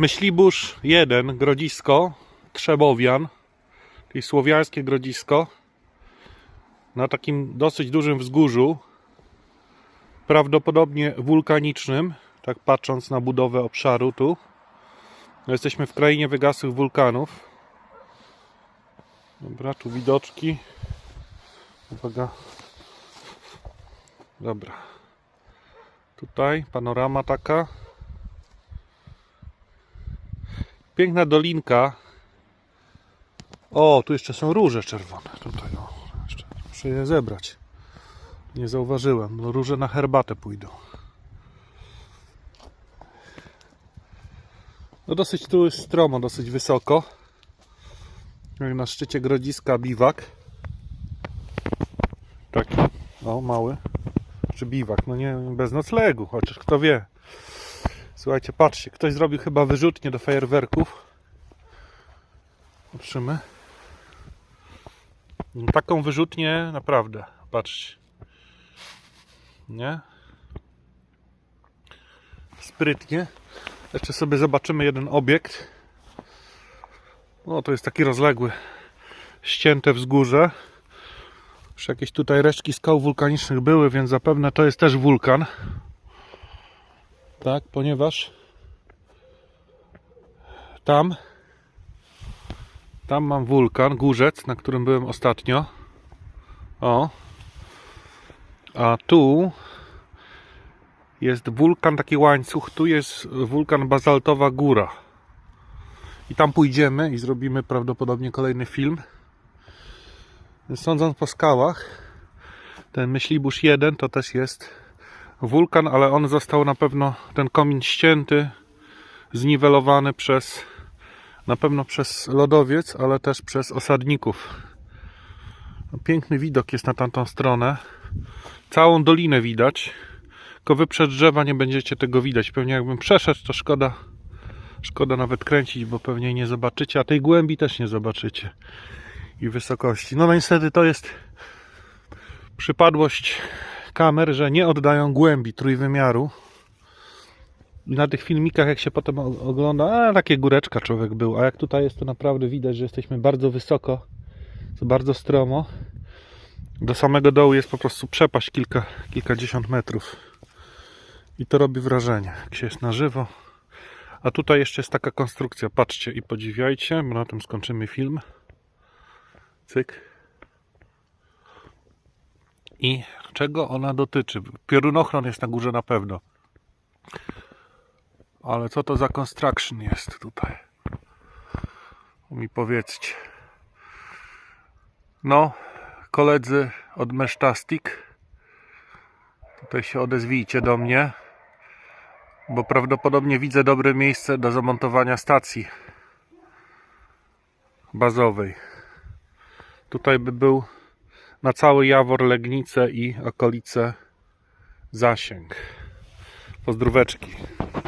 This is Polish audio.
Myślibórz 1, Grodzisko, Trzebowian, czyli słowiańskie Grodzisko, na takim dosyć dużym wzgórzu, prawdopodobnie wulkanicznym, tak patrząc na budowę obszaru tu. No, Jesteśmy w krainie wygasłych wulkanów. Dobra, tu widoczki. Uwaga. Dobra. Tutaj panorama taka. Piękna dolinka. O, tu jeszcze są róże czerwone. Tutaj, o, jeszcze muszę je zebrać. Nie zauważyłem. No, róże na herbatę pójdą. No dosyć tu jest stromo, dosyć wysoko. Jak na szczycie grodziska biwak. Taki, o mały. Czy biwak, no nie, bez noclegu, chociaż kto wie. Słuchajcie, patrzcie, ktoś zrobił chyba wyrzutnię do fajerwerków. Patrzymy. No, Taką wyrzutnię naprawdę, patrzcie. Nie? Sprytnie. Jeszcze sobie zobaczymy jeden obiekt. No to jest taki rozległy, ścięte wzgórze. Już jakieś tutaj resztki skał wulkanicznych były, więc zapewne to jest też wulkan. Tak, ponieważ tam tam mam wulkan, górzec, na którym byłem ostatnio. O. A tu jest wulkan, taki łańcuch. Tu jest wulkan Bazaltowa Góra. I tam pójdziemy i zrobimy prawdopodobnie kolejny film. Sądząc po skałach, ten Myślibórz 1 to też jest wulkan, ale on został na pewno, ten komin ścięty, zniwelowany przez, na pewno przez lodowiec, ale też przez osadników. Piękny widok jest na tamtą stronę. Całą dolinę widać. Tylko wy przez drzewa nie będziecie tego widać. Pewnie jakbym przeszedł, to szkoda, szkoda nawet kręcić, bo pewnie nie zobaczycie, a tej głębi też nie zobaczycie i wysokości. No niestety to jest przypadłość kamer, że nie oddają głębi trójwymiaru. Na tych filmikach, jak się potem ogląda, a takie góreczka człowiek był, a jak tutaj jest, to naprawdę widać, że jesteśmy bardzo wysoko, bardzo stromo. Do samego dołu jest po prostu przepaść kilka, kilkadziesiąt metrów. I to robi wrażenie, jak się jest na żywo. A tutaj jeszcze jest taka konstrukcja, patrzcie i podziwiajcie, bo na tym skończymy film. Cyk. I czego ona dotyczy? Piorunochron jest na górze na pewno. Ale co to za construction jest tutaj? Mi powiedzcie. No, koledzy od Mesztastik, tutaj się odezwijcie do mnie, bo prawdopodobnie widzę dobre miejsce do zamontowania stacji bazowej. Tutaj by był na cały Jawor, Legnice i okolice zasięg. Pozdróweczki.